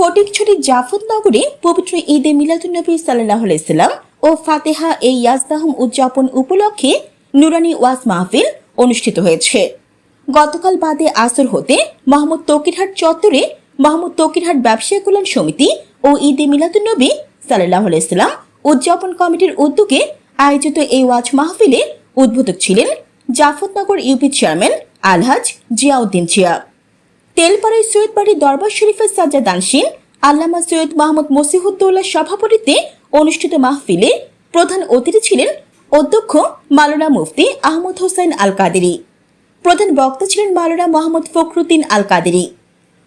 ফটিকছড়ি জাফরনগরে পবিত্র ঈদে মিলাদুন্নবী সাল্লাহ ইসলাম ও ফাতেহা এই ইয়াজদাহম উদযাপন উপলক্ষে নুরানি ওয়াজ মাহফিল অনুষ্ঠিত হয়েছে। গতকাল বাদে আসর হতে মোহাম্মদ তকিরহাট চত্বরে মোহাম্মদ তকিরহাট ব্যবসায়ী কল্যাণ সমিতি ও ঈদে মিলাদুন্নবী সাল্লাহ ইসলাম উদযাপন কমিটির উদ্যোগে আয়োজিত এই ওয়াজ মাহফিলে উদ্বোধক ছিলেন জাফরনগর ইউপি চেয়ারম্যান আলহাজ জিয়াউদ্দিন জিয়া। তেলপাড়ায় সৈয়দ বাড়ি দরবার শরীফের সাজ্জা দানসিন আল্লামা সৈয়দ মাহমুদ মসিহুদ্দৌলার সভাপতিত্বে অনুষ্ঠিত মাহফিলে প্রধান অতিথি ছিলেন অধ্যক্ষ মালোনা মুফতি আহমদ হোসেন আল কাদেরি প্রধান বক্তা ছিলেন মালোনা মোহাম্মদ ফখরুদ্দিন আল কাদেরি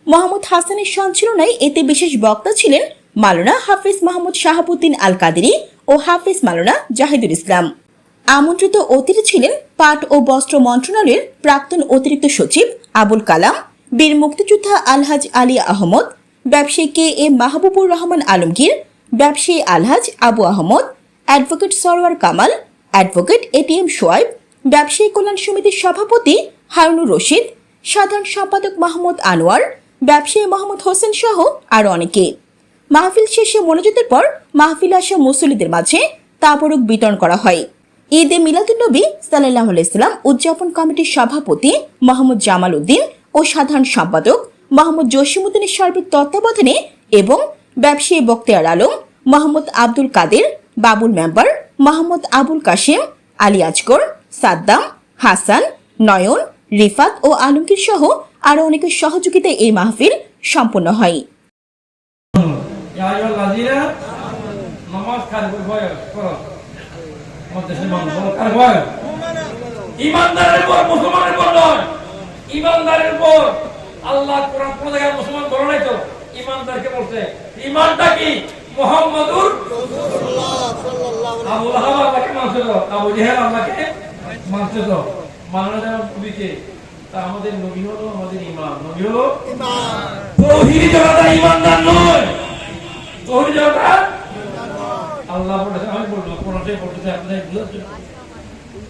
মোহাম্মদ হাসানের সঞ্চালনায় এতে বিশেষ বক্তা ছিলেন মালোনা হাফিজ মাহমুদ শাহাবুদ্দিন আল কাদেরি ও হাফিজ মালোনা জাহিদুল ইসলাম। আমন্ত্রিত অতিথি ছিলেন পাট ও বস্ত্র মন্ত্রণালয়ের প্রাক্তন অতিরিক্ত সচিব আবুল কালাম বীর মুক্তিযোদ্ধা আলহাজ আলী আহমদ, ব্যবসায়ী কে এ মাহবুবুর রহমান আলমগীর, ব্যবসায়ী আলহাজ Abu Ahmad, advocate Sarwar Kamal, advocate ATM Shoaib, ব্যবসায়ী কল্যাণ সমিতির সভাপতি হারুনুর রশিদ, সাধারণ সম্পাদক মাহমুদ আনোয়ার, ব্যবসায়ী মোহাম্মদ হোসেন সহ আরও অনেকে। মাহফিল শেষে মনোযোগের পর মাহফিল আসা মুসল্লিদের মাঝে তাবরুক বিতরণ করা হয়। ঈদে মিলাদুন্নবী সাল্লাহ ইসলাম উদযাপন কমিটির সভাপতি মোহাম্মদ জামাল উদ্দিন ও সাধারণ সম্পাদক মোহাম্মদ জসিমুদ্দিনের সার্বিক তত্ত্বাবধানে এবং ব্যবসায়ী বক্তিয়ার আলম, মোহাম্মদ আব্দুল কাদের, বাবুল মেম্বার, মোহাম্মদ আবুল কাশেম, আলী আজকর সাদ্দাম, হাসান, নয়ন, রিফাত ও আলমগীর সহ আরও অনেকের সহযোগিতায় এই মাহফিল সম্পন্ন হয়। ইয়া আইয়ুহাল্লাযীনা ইমানদারের উপর আল্লাহ কোরআন কোন জায়গায় মুসলমান বলো নাই তো? ইমানদারকে বলছে ইমানটা কি? মোহাম্মদুর আবু লাহাব আল্লাহকে মানছে তো? আবু জেহেল আল্লাহকে মানছে তো? মানা যায় নবীকে। তা আমাদের নবী হলো আমাদের ইমাম। নবী হলো তৌহিদি জনতা ইমানদার নয়। তৌহিদি জনতা আল্লাহ বলেছেন আমি বলব কোরআনে বলতেছে আপনাদের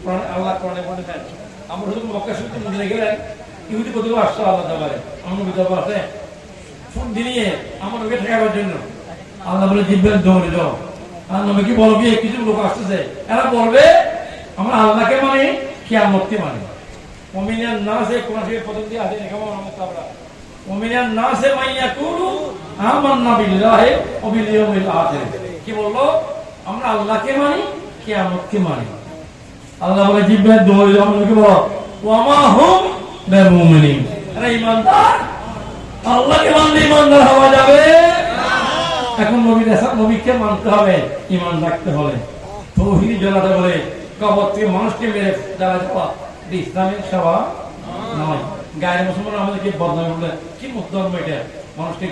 কোরআনে আল্লাহ কোরআনে বলেছেন আমরা শুধু মক্কা শুনতে গেলেন। ইহুদি কতগুলো আসছে আল্লাহ দরবারে? আমার নবী আছে। সন্ধি নিয়ে আমার নবীকে ঠেকাবার জন্য। আল্লাহ বলে জিব্বেন দৌড়ে যাও আর নবী কি বলবি? কিছু লোক আসতেছে। এরা বলবে, আমরা আল্লাহকে মানে কিয়ামতকে মানে। মুমিনান নাসে কোন থেকে প্রথম দিয়ে আছে কেমন আমরা তাবরা মুমিনান নাসে মাইয়া কুলু আমান্না বিল্লাহি ওয়া বিল ইয়াউমিল আখির। কি বলল? আমরা আল্লাহকে মানি, কিয়ামতকে মানি। আল্লাহ বলে জিব্বে দৌড়ে আমরা কি বলো ওয়া মা হুম বিমুমিনিন এরা ঈমানদার আল্লাহকে মানলে ঈমানদার হওয়া যাবে। এখন নবীর নবীকে মানতে হবে ঈমান রাখতে হবে তৌহিদি জনাতে বলে কবর থেকে মানুষকে মেরে যারা যাওয়া এটা সেবা নয়। গায়ের মুসলমান আমাদেরকে বদনাম বলে কি ধর্ম এটা? মানুষকে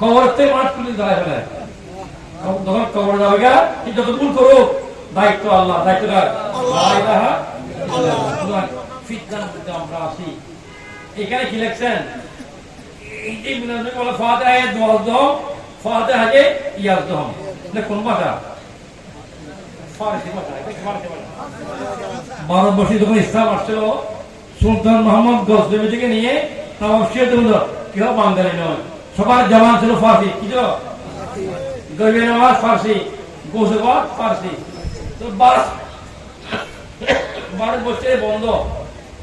কবর থেকে মানুষ তুলে দাঁড়ায় ফেলে। তখন কবর যাবে গা যত ভুল করো দায়িত্ব আল্লাহ। দায়িত্ব কার? আমরা আছি এখানে কি লিখছেন? ভারতবর্ষে যখন ইসলাম আসছিল, সুলতান মোহাম্মদ থেকে নিয়ে সবার জবান ছিল ফার্সি, কি ফার্সি, গোসবাদ ফার্সি। তো বারো বছরে বন্ধ।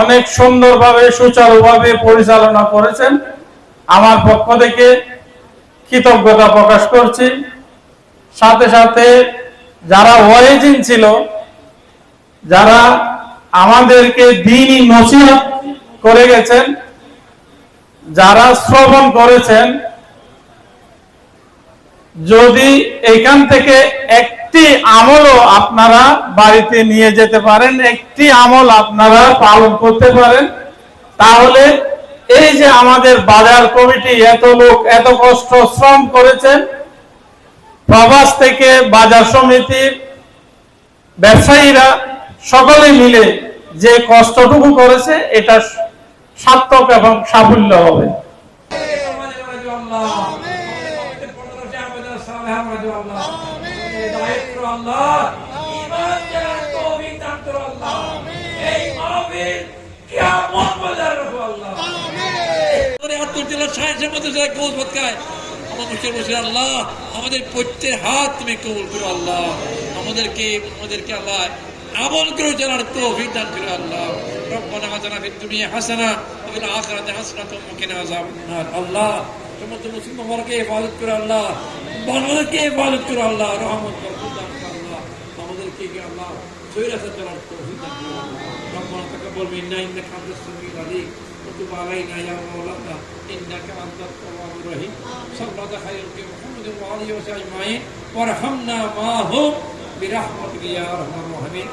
অনেক সুন্দরভাবে, সুচারুভাবে পরিচালনা করেছেন। আমার পক্ষ থেকে কৃতজ্ঞতা প্রকাশ করছি। সাথে সাথে যারা ওয়াইজিন ছিল, যারা আমাদেরকে দিনই নসিহত করে গেছেন, যারা শ্রবণ করেছেন, যদি এখান থেকে একটি আমলও আপনারা বাড়িতে নিয়ে যেতে পারেন, একটি আমল আপনারা পালন করতে পারেন। তাহলে এই যে আমাদের বাজার কমিটি এত লোক, এত কষ্ট, শ্রম করেছেন, প্রবাস থেকে বাজার সমিতির ব্যবসায়ীরা সকলে মিলে যে কষ্টটুকু করেছে, এটা সার্থক এবং সাফল্য হবে। আল্লাহ আমাদের প্রত্যেক হাত তুমি কবুল করো আল্লাহ। আমাদেরকে আমাদেরকে আল্লাহ আমল করে জানার তৌফিক দান করো আল্লাহ। ওয়া কিনা আযাবান আল্লাহ সমস্ত মুসলিম করো আল্লাহ। বাংলাদেশকে করো আল্লাহ রহমত বরকত দান করো আল্লাহ تفكيك يا الله سويرة سترى التوفيق ربنا تقبل منا إنك أنت السميع العليم وتب علينا يا مولانا إنك أنت التواب الرحيم صلى خيرك محمد وعلي وسلم أجمعين وارحمنا معهم برحمتك يا أرحم الراحمين